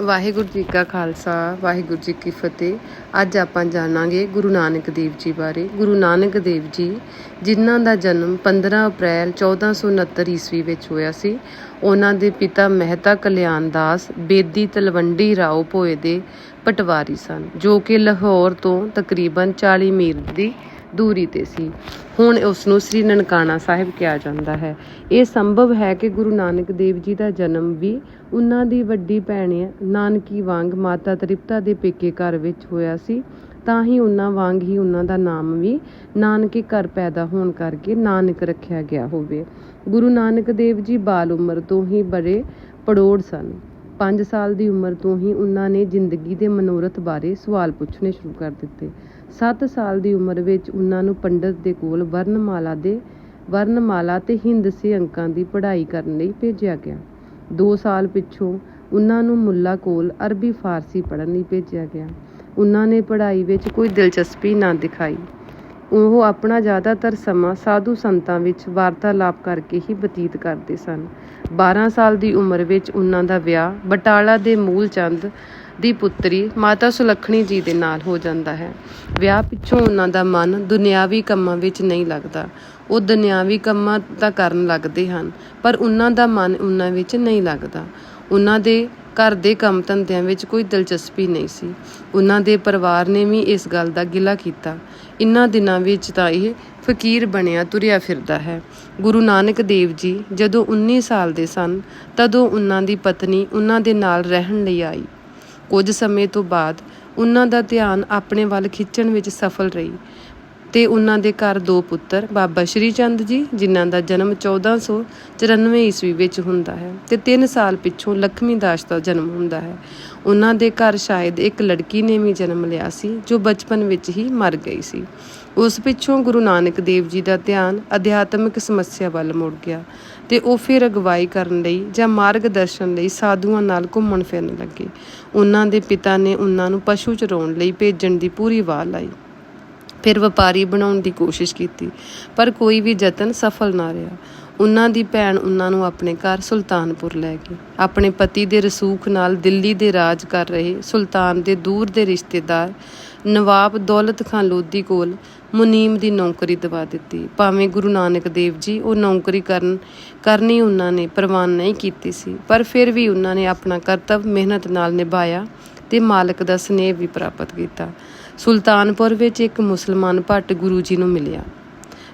ਵਾਹਿਗੁਰੂ ਜੀ ਕਾ ਖਾਲਸਾ, ਵਾਹਿਗੁਰੂ ਜੀ ਕੀ ਫਤਿਹ। ਅੱਜ ਆਪਾਂ ਜਾਣਾਂਗੇ ਗੁਰੂ ਨਾਨਕ ਦੇਵ ਜੀ ਬਾਰੇ। ਗੁਰੂ ਨਾਨਕ ਦੇਵ ਜੀ, ਜਿਨ੍ਹਾਂ ਦਾ ਜਨਮ 15 ਅਪ੍ਰੈਲ 1469 ਈਸਵੀ ਵਿੱਚ ਹੋਇਆ ਸੀ, ਉਹਨਾਂ ਦੇ ਪਿਤਾ ਮਹਿਤਾ ਕਲਿਆਣ ਦਾਸ, ਬੇਦੀ ਤਲਵੰਡੀ ਰਾਓ ਭੋਏ ਦੇ ਪਟਵਾਰੀ ਸਨ, ਜੋ ਕਿ ਲਾਹੌਰ ਤੋਂ ਤਕਰੀਬਨ 40 ਮੀਲ ਦੀ ਦੂਰੀ ਤੇ ਸੀ। ਹੁਣ ਉਸ ਨੂੰ ਸ੍ਰੀ ਨਨਕਾਣਾ ਸਾਹਿਬ ਕਿਹਾ ਜਾਂਦਾ ਹੈ। ਇਹ ਸੰਭਵ ਹੈ ਕਿ ਗੁਰੂ ਨਾਨਕ ਦੇਵ ਜੀ ਦਾ ਜਨਮ ਵੀ ਉਹਨਾਂ ਦੀ ਵੱਡੀ ਭੈਣ ਨਾਨਕੀ ਵਾਂਗ ਮਾਤਾ ਤ੍ਰਿਪਤਾ ਦੇ ਪੇਕੇ ਘਰ ਵਿੱਚ ਹੋਇਆ ਸੀ। ਤਾਂ ਹੀ ਉਹਨਾਂ ਵਾਂਗ ਹੀ ਉਹਨਾਂ ਦਾ ਨਾਮ ਵੀ ਨਾਨਕੇ ਘਰ ਪੈਦਾ ਹੋਣ ਕਰਕੇ ਨਾਨਕ ਰੱਖਿਆ ਗਿਆ ਹੋਵੇ। ਗੁਰੂ ਨਾਨਕ ਦੇਵ ਜੀ ਬਾਲ ਉਮਰ ਤੋਂ ਹੀ ਬੜੇ ਪੜੋੜ ਸਨ। 5 ਸਾਲ ਦੀ ਉਮਰ ਤੋਂ ਹੀ ਉਹਨਾਂ ਨੇ ਜ਼ਿੰਦਗੀ ਦੇ ਮਨੋਰਥ ਬਾਰੇ ਸਵਾਲ ਪੁੱਛਣੇ ਸ਼ੁਰੂ ਕਰ ਦਿੱਤੇ। 7 ਸਾਲ ਦੀ ਉਮਰ ਵਿੱਚ ਉਹਨਾਂ ਨੂੰ ਪੰਡਤ ਦੇ ਕੋਲ ਵਰਨਮਾਲਾ ਦੇ, ਵਰਨਮਾਲਾ ਤੇ ਹਿੰਦਸੇ ਅੰਕਾਂ ਦੀ ਪੜ੍ਹਾਈ ਕਰਨ ਲਈ ਭੇਜਿਆ ਗਿਆ। 2 ਸਾਲ ਪਿੱਛੋਂ ਉਹਨਾਂ ਨੂੰ ਮੁੱਲਾ ਕੋਲ ਅਰਬੀ ਫਾਰਸੀ ਪੜ੍ਹਨ ਲਈ ਭੇਜਿਆ ਗਿਆ। ਉਹਨਾਂ ਨੇ ਪੜ੍ਹਾਈ ਵਿੱਚ ਕੋਈ ਦਿਲਚਸਪੀ ਨਾ ਦਿਖਾਈ। ਉਹ ਆਪਣਾ ਜ਼ਿਆਦਾਤਰ ਸਮਾਂ ਸਾਧੂ ਸੰਤਾਂ ਵਿੱਚ ਵਾਰਤਾਲਾਪ ਕਰਕੇ ਹੀ ਬਤੀਤ ਕਰਦੇ ਸਨ। 12 ਸਾਲ ਦੀ ਉਮਰ ਵਿੱਚ ਉਹਨਾਂ ਦਾ ਵਿਆਹ ਬਟਾਲਾ ਦੇ ਮੂਲ ਚੰਦ ਦੀ ਪੁੱਤਰੀ ਮਾਤਾ ਸੁਲੱਖਣੀ ਜੀ ਦੇ ਨਾਲ ਹੋ ਜਾਂਦਾ ਹੈ। ਵਿਆਹ ਪਿੱਛੋਂ ਉਹਨਾਂ ਦਾ ਮਨ ਦੁਨਿਆਵੀ ਕੰਮਾਂ ਵਿੱਚ ਨਹੀਂ ਲੱਗਦਾ। ਉਹ ਦੁਨਿਆਵੀ ਕੰਮਾਂ ਤਾਂ ਕਰਨ ਲੱਗਦੇ ਹਨ, ਪਰ ਉਹਨਾਂ ਦਾ ਮਨ ਉਹਨਾਂ ਵਿੱਚ ਨਹੀਂ ਲੱਗਦਾ। ਉਹਨਾਂ ਦੇ ਘਰ ਦੇ ਕੰਮ ਧੰਦਿਆਂ ਵਿੱਚ ਕੋਈ ਦਿਲਚਸਪੀ ਨਹੀਂ ਸੀ। ਉਹਨਾਂ ਦੇ ਪਰਿਵਾਰ ਨੇ ਵੀ ਇਸ ਗੱਲ ਦਾ ਗਿਲਾ ਕੀਤਾ। ਇਨ੍ਹਾਂ ਦਿਨਾਂ ਵਿੱਚ ਤਾਂ ਇਹ ਫਕੀਰ ਬਣਿਆ ਤੁਰਿਆ ਫਿਰਦਾ ਹੈ। ਗੁਰੂ ਨਾਨਕ ਦੇਵ ਜੀ ਜਦੋਂ 19 ਸਾਲ ਦੇ ਸਨ, ਤਦੋਂ ਉਹਨਾਂ ਦੀ ਪਤਨੀ ਉਹਨਾਂ ਦੇ ਨਾਲ ਰਹਿਣ ਲਈ ਆਈ। ਕੁਝ ਸਮੇਂ ਤੋਂ ਬਾਅਦ ਉਹਨਾਂ ਦਾ ਧਿਆਨ ਆਪਣੇ ਵੱਲ ਖਿੱਚਣ ਵਿੱਚ ਸਫਲ ਰਹੀ। ਤੇ ਉਹਨਾਂ ਦੇ ਘਰ ਦੋ ਪੁੱਤਰ, ਬਾਬਾ ਸ਼੍ਰੀ ਚੰਦ ਜੀ, ਜਿਨ੍ਹਾਂ ਦਾ ਜਨਮ 1494 ਈਸਵੀ ਵਿੱਚ ਹੁੰਦਾ ਹੈ ਤੇ 3 ਸਾਲ ਪਿੱਛੋਂ ਲక్ష్ਮੀ ਦਾਸ ਦਾ ਜਨਮ ਹੁੰਦਾ ਹੈ। ਉਹਨਾਂ ਦੇ ਘਰ ਸ਼ਾਇਦ ਇੱਕ ਲੜਕੀ ਨੇ ਵੀ ਜਨਮ ਲਿਆ ਸੀ, ਜੋ ਬਚਪਨ ਵਿੱਚ ਹੀ ਮਰ ਗਈ ਸੀ। ਉਸ ਪਿੱਛੋਂ ਗੁਰੂ ਨਾਨਕ ਦੇਵ ਜੀ ਦਾ ਧਿਆਨ ਅਧਿਆਤਮਿਕ ਸਮੱਸਿਆ ਵੱਲ ਮੁੜ ਗਿਆ ਤੇ ਉਹ ਫਿਰ ਅਗਵਾਈ ਕਰਨ ਲਈ ਜਾਂ ਮਾਰਗਦਰਸ਼ਨ ਲਈ ਸਾਧੂਆਂ ਨਾਲ ਘੁੰਮਣ ਫਿਰਨ ਲੱਗੇ। ਉਹਨਾਂ ਦੇ ਪਿਤਾ ਨੇ ਉਹਨਾਂ ਨੂੰ ਪਸ਼ੂ ਚਰਾਉਣ ਲਈ ਭੇਜਣ ਦੀ ਪੂਰੀ ਵਾਹ ਲਾਈ। ਫਿਰ ਵਪਾਰੀ ਬਣਾਉਣ ਦੀ ਕੋਸ਼ਿਸ਼ ਕੀਤੀ, ਪਰ ਕੋਈ ਵੀ ਯਤਨ ਸਫਲ ਨਾ ਰਿਹਾ। ਉਹਨਾਂ ਦੀ ਭੈਣ ਉਹਨਾਂ ਨੂੰ ਆਪਣੇ ਘਰ ਸੁਲਤਾਨਪੁਰ ਲੈ ਗਈ। ਆਪਣੇ ਪਤੀ ਦੇ ਰਸੂਖ ਨਾਲ ਦਿੱਲੀ ਦੇ ਰਾਜ ਕਰ ਰਹੇ ਸੁਲਤਾਨ ਦੇ ਦੂਰ ਦੇ ਰਿਸ਼ਤੇਦਾਰ ਨਵਾਬ ਦੌਲਤ ਖਾਨ ਲੋਧੀ ਕੋਲ ਮੁਨੀਮ ਦੀ ਨੌਕਰੀ ਦਵਾ ਦਿੱਤੀ। ਭਾਵੇਂ ਗੁਰੂ ਨਾਨਕ ਦੇਵ ਜੀ ਉਹ ਨੌਕਰੀ ਕਰਨ, ਕਰਨੀ ਉਹਨਾਂ ਨੇ ਪ੍ਰਵਾਨ ਨਹੀਂ ਕੀਤੀ ਸੀ, ਪਰ ਫਿਰ ਵੀ ਉਹਨਾਂ ਨੇ ਆਪਣਾ ਕਰਤੱਵ ਮਿਹਨਤ ਨਾਲ ਨਿਭਾਇਆ ਤੇ ਮਾਲਕ ਦਾ ਸਨੇਹ ਵੀ ਪ੍ਰਾਪਤ ਕੀਤਾ। ਸੁਲਤਾਨਪੁਰ ਵਿੱਚ ਇੱਕ ਮੁਸਲਮਾਨ ਭੱਟ ਗੁਰੂ ਜੀ ਨੂੰ ਮਿਲਿਆ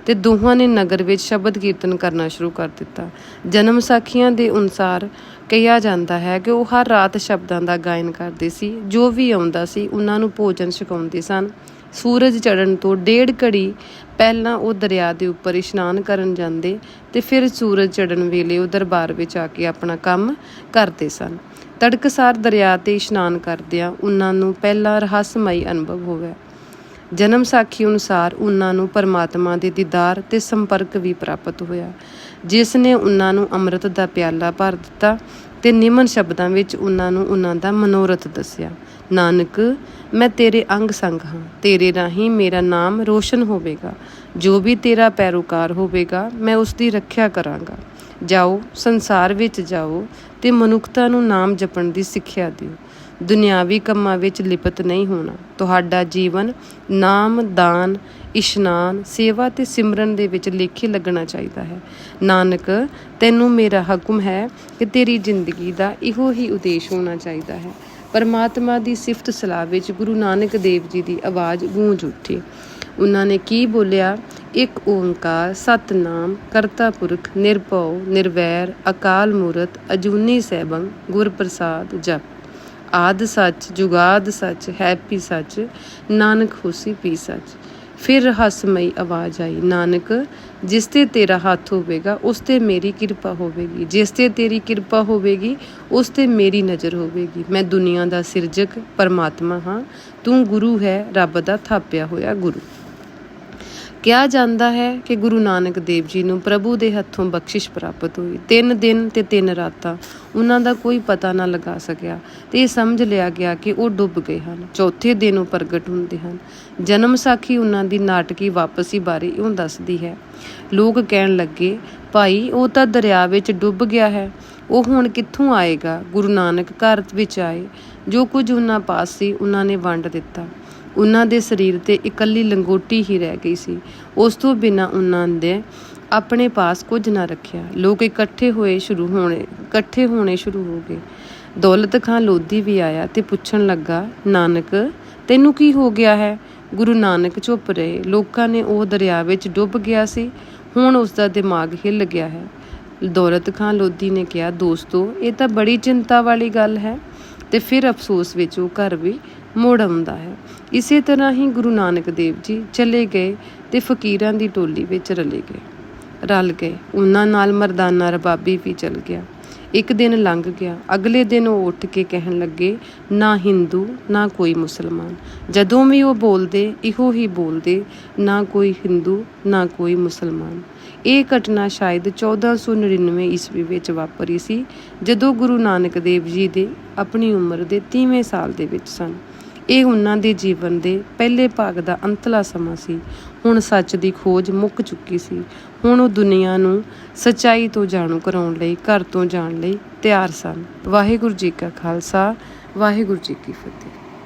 ਤੇ ਦੋਹਾਂ ਨੇ ਨਗਰ ਵਿੱਚ ਸ਼ਬਦ ਕੀਰਤਨ ਕਰਨਾ ਸ਼ੁਰੂ ਕਰ ਦਿੱਤਾ। ਜਨਮ ਸਾਖੀਆਂ ਦੇ ਅਨੁਸਾਰ ਕਿਹਾ ਜਾਂਦਾ ਹੈ ਕਿ ਉਹ ਹਰ ਰਾਤ ਸ਼ਬਦਾਂ ਦਾ ਗਾਇਨ ਕਰਦੇ ਸੀ, ਜੋ ਵੀ ਆਉਂਦਾ ਸੀ ਉਹਨਾਂ ਨੂੰ ਭੋਜਨ ਛਕਾਉਂਦੇ ਸਨ। ਸੂਰਜ ਚੜ੍ਹਨ ਤੋਂ ਡੇਢ ਘੜੀ ਪਹਿਲਾਂ ਉਹ ਦਰਿਆ ਦੇ ਉੱਪਰ ਇਸ਼ਨਾਨ ਕਰਨ ਜਾਂਦੇ ਤੇ ਫਿਰ ਸੂਰਜ ਚੜ੍ਹਨ ਵੇਲੇ ਉਹ ਦਰਬਾਰ ਵਿੱਚ ਆ ਕੇ ਆਪਣਾ ਕੰਮ ਕਰਦੇ ਸਨ। ਤੜਕਸਾਰ ਦਰਿਆ ਤੇ ਇਸ਼ਨਾਨ ਕਰਦਿਆਂ ਉਹਨਾਂ ਨੂੰ ਪਹਿਲਾ ਰਹੱਸਮਈ ਅਨੁਭਵ ਹੋਇਆ ਜਨਮ ਸਾਖੀ ਅਨੁਸਾਰ ਉਹਨਾਂ ਨੂੰ ਪਰਮਾਤਮਾ ਦੇ ਦੀਦਾਰ ਤੇ ਸੰਪਰਕ ਵੀ ਪ੍ਰਾਪਤ ਹੋਇਆ, ਜਿਸ ਨੇ ਉਹਨਾਂ ਨੂੰ ਅੰਮ੍ਰਿਤ ਦਾ ਪਿਆਲਾ ਭਰ ਦਿੱਤਾ ਤੇ ਨਿਮਨ ਸ਼ਬਦਾਂ ਵਿੱਚ ਉਹਨਾਂ ਨੂੰ ਉਹਨਾਂ ਦਾ ਮਨੋਰਥ ਦੱਸਿਆ, ਨਾਨਕ, ਮੈਂ ਤੇਰੇ ਅੰਗ ਸੰਗ ਹਾਂ, ਤੇਰੇ ਰਾਹੀਂ ਮੇਰਾ ਨਾਮ ਰੋਸ਼ਨ ਹੋਵੇਗਾ, ਜੋ ਵੀ ਤੇਰਾ ਪੈਰੋਕਾਰ ਹੋਵੇਗਾ, ਮੈਂ ਉਸ ਦੀ ਰੱਖਿਆ ਕਰਾਂਗਾ। ਜਾਓ, ਸੰਸਾਰ ਵਿੱਚ ਜਾਓ ਤੇ ਮਨੁੱਖਤਾ ਨੂੰ ਨਾਮ ਜਪਣ ਦੀ ਸਿੱਖਿਆ ਦਿਓ। ਦੁਨਿਆਵੀ ਕੰਮਾਂ ਵਿੱਚ ਲਿਪਤ ਨਹੀਂ ਹੋਣਾ। ਤੁਹਾਡਾ ਜੀਵਨ ਨਾਮ, ਦਾਨ, ਇਸ਼ਨਾਨ, ਸੇਵਾ ਤੇ ਸਿਮਰਨ ਦੇ ਵਿੱਚ ਲੇਖੇ ਲੱਗਣਾ ਚਾਹੀਦਾ ਹੈ। ਨਾਨਕ, ਤੈਨੂੰ ਮੇਰਾ ਹੁਕਮ ਹੈ ਕਿ ਤੇਰੀ ਜ਼ਿੰਦਗੀ ਦਾ ਇਹੋ ਹੀ ਉਦੇਸ਼ ਹੋਣਾ ਚਾਹੀਦਾ ਹੈ। ਪਰਮਾਤਮਾ ਦੀ ਸਿਫਤ ਸਲਾਹ ਵਿੱਚ ਗੁਰੂ ਨਾਨਕ ਦੇਵ ਜੀ ਦੀ ਆਵਾਜ਼ ਗੂੰਜ ਉੱਠੀ। ਉਹਨਾਂ ਨੇ ਕੀ ਬੋਲਿਆ? ਇੱਕ ਓੰਕਾਰ, ਸਤਨਾਮ, ਕਰਤਾ ਪੁਰਖ, ਨਿਰਭਉ, ਨਿਰਵੈਰ, ਅਕਾਲ ਮੂਰਤ, ਅਜੂਨੀ ਸੈਭੰ ਗੁਰ ਪ੍ਰਸਾਦ ਜਪ। ਆਦ ਸੱਚ, ਜੁਗਾਦ ਸੱਚ, ਹੈਪੀ ਸੱਚ, ਨਾਨਕ ਹੋਸੀ ਪੀ ਸੱਚ। ਫਿਰ ਰਹੱਸਮਈ ਆਵਾਜ਼ ਆਈ, ਨਾਨਕ, ਜਿਸ ਤੇ ਤੇਰਾ ਹੱਥ ਹੋਵੇਗਾ, ਉਸ ਤੇ ਮੇਰੀ ਕਿਰਪਾ ਹੋਵੇਗੀ। ਜਿਸ ਤੇ ਤੇਰੀ ਕਿਰਪਾ ਹੋਵੇਗੀ, ਉਸ ਤੇ ਮੇਰੀ ਨਜ਼ਰ ਹੋਵੇਗੀ। ਮੈਂ ਦੁਨੀਆ ਦਾ ਸਿਰਜਕ ਪਰਮਾਤਮਾ ਹਾਂ, ਤੂੰ ਗੁਰੂ ਹੈ, ਰੱਬ ਦਾ ਥਾਪਿਆ ਹੋਇਆ ਗੁਰੂ। ਕਿਹਾ ਜਾਂਦਾ ਹੈ ਕਿ ਗੁਰੂ ਨਾਨਕ ਦੇਵ ਜੀ ਨੂੰ ਪ੍ਰਭੂ ਦੇ ਹੱਥੋਂ ਬਖਸ਼ਿਸ਼ ਪ੍ਰਾਪਤ ਹੋਈ। ਤਿੰਨ ਦਿਨ ਤੇ ਤਿੰਨ ਰਾਤਾਂ ਉਹਨਾਂ ਦਾ ਕੋਈ ਪਤਾ ਨਾ ਲਗਾ ਸਕਿਆ ਤੇ ਇਹ ਸਮਝ ਲਿਆ ਗਿਆ ਕਿ ਉਹ ਡੁੱਬ ਗਏ ਹਨ। ਚੌਥੇ ਦਿਨ ਉਹ ਪ੍ਰਗਟ ਹੁੰਦੇ ਹਨ। ਜਨਮ ਸਾਖੀ ਉਹਨਾਂ ਦੀ ਨਾਟਕੀ ਵਾਪਸੀ ਬਾਰੇ ਉਹ ਦੱਸਦੀ ਹੈ। ਲੋਕ ਕਹਿਣ ਲੱਗੇ, ਭਾਈ, ਉਹ ਤਾਂ ਦਰਿਆ ਵਿੱਚ ਡੁੱਬ ਗਿਆ ਹੈ। ਉਹ ਹੁਣ ਕਿੱਥੋਂ ਆਏਗਾ? ਗੁਰੂ ਨਾਨਕ ਘਰ ਵਿੱਚ ਆਏ। ਜੋ ਕੁਝ ਉਹਨਾਂ ਪਾਸ ਸੀ, ਉਹਨਾਂ ਨੇ ਵੰਡ ਦਿੱਤਾ। ਉਹਨਾਂ ਦੇ ਸਰੀਰ ਤੇ ਇਕੱਲੀ ਲੰਗੋਟੀ ਹੀ ਰਹਿ ਗਈ ਸੀ। ਉਸ ਤੋਂ ਬਿਨਾਂ ਉਹਨਾਂ ਦੇ ਆਪਣੇ ਪਾਸ ਕੁਝ ਨਾ ਰੱਖਿਆ। ਲੋਕ ਇਕੱਠੇ ਹੋਏ ਸ਼ੁਰੂ ਹੋਣੇ, ਇਕੱਠੇ ਹੋਣੇ ਸ਼ੁਰੂ ਹੋ ਗਏ। ਦੌਲਤ ਖਾਨ ਲੋਧੀ ਵੀ ਆਇਆ ਤੇ ਪੁੱਛਣ ਲੱਗਾ, ਨਾਨਕ, ਤੈਨੂੰ ਕੀ ਹੋ ਗਿਆ ਹੈ? ਗੁਰੂ ਨਾਨਕ ਚੁੱਪ ਰਹੇ। ਲੋਕਾਂ ਨੇ ਉਹ ਦਰਿਆ ਵਿੱਚ ਡੁੱਬ ਗਿਆ ਸੀ। ਹੁਣ ਉਸ ਦਾ ਦਿਮਾਗ ਹਿੱਲ ਗਿਆ ਹੈ। ਦੌਲਤ ਖਾਨ ਲੋਧੀ ਨੇ ਕਿਹਾ, ਦੋਸਤੋ, ਇਹ ਤਾਂ ਬੜੀ ਚਿੰਤਾ ਵਾਲੀ ਗੱਲ ਹੈ ਤੇ ਫਿਰ ਅਫਸੋਸ ਵਿੱਚ ਉਹ ਘਰ ਵੀ ਮੁੜ ਆਉਂਦਾ ਹੈ। ਇਸੇ ਤਰ੍ਹਾਂ ਹੀ ਗੁਰੂ ਨਾਨਕ ਦੇਵ ਜੀ ਚਲੇ ਗਏ ਤੇ ਫਕੀਰਾਂ ਦੀ ਟੋਲੀ ਵਿੱਚ ਰਲੇ ਗਏ। ਰਲ ਗਏ। ਉਹਨਾਂ ਨਾਲ ਮਰਦਾਨਾ ਰਬਾਬੀ ਵੀ ਚਲ ਗਿਆ। ਇੱਕ ਦਿਨ ਲੰਘ ਗਿਆ। ਅਗਲੇ ਦਿਨ ਉਹ ਉੱਠ ਕੇ ਕਹਿਣ ਲੱਗੇ, ਨਾ ਹਿੰਦੂ, ਨਾ ਕੋਈ ਮੁਸਲਮਾਨ। ਜਦੋਂ ਵੀ ਉਹ ਬੋਲਦੇ, ਇਹੋ ਹੀ ਬੋਲਦੇ, ਨਾ ਕੋਈ ਹਿੰਦੂ, ਨਾ ਕੋਈ ਮੁਸਲਮਾਨ। ਇਹ ਘਟਨਾ ਸ਼ਾਇਦ 1499 ਈਸਵੀ ਵਿੱਚ ਵਾਪਰੀ ਸੀ, ਜਦੋਂ ਗੁਰੂ ਨਾਨਕ ਦੇਵ ਜੀ ਦੇ ਆਪਣੀ ਉਮਰ ਦੇ 30ਵੇਂ ਸਾਲ ਦੇ ਵਿੱਚ ਸਨ। ਇਹ ਉਹਨਾਂ ਦੇ ਜੀਵਨ ਦੇ ਪਹਿਲੇ ਭਾਗ ਦਾ ਅੰਤਲਾ ਸਮਾਂ ਸੀ। ਹੁਣ ਸੱਚ ਦੀ ਖੋਜ ਮੁੱਕ ਚੁੱਕੀ ਸੀ। ਹੁਣ ਉਹ ਦੁਨੀਆ ਨੂੰ ਸਚਾਈ ਤੋਂ ਜਾਣੂ ਕਰਾਉਣ ਲਈ, ਘਰ ਤੋਂ ਜਾਣ ਲਈ ਤਿਆਰ ਸਨ। ਵਾਹਿਗੁਰੂ ਜੀ ਕਾ ਖਾਲਸਾ, ਵਾਹਿਗੁਰੂ ਜੀ ਕੀ ਫਤਿਹ।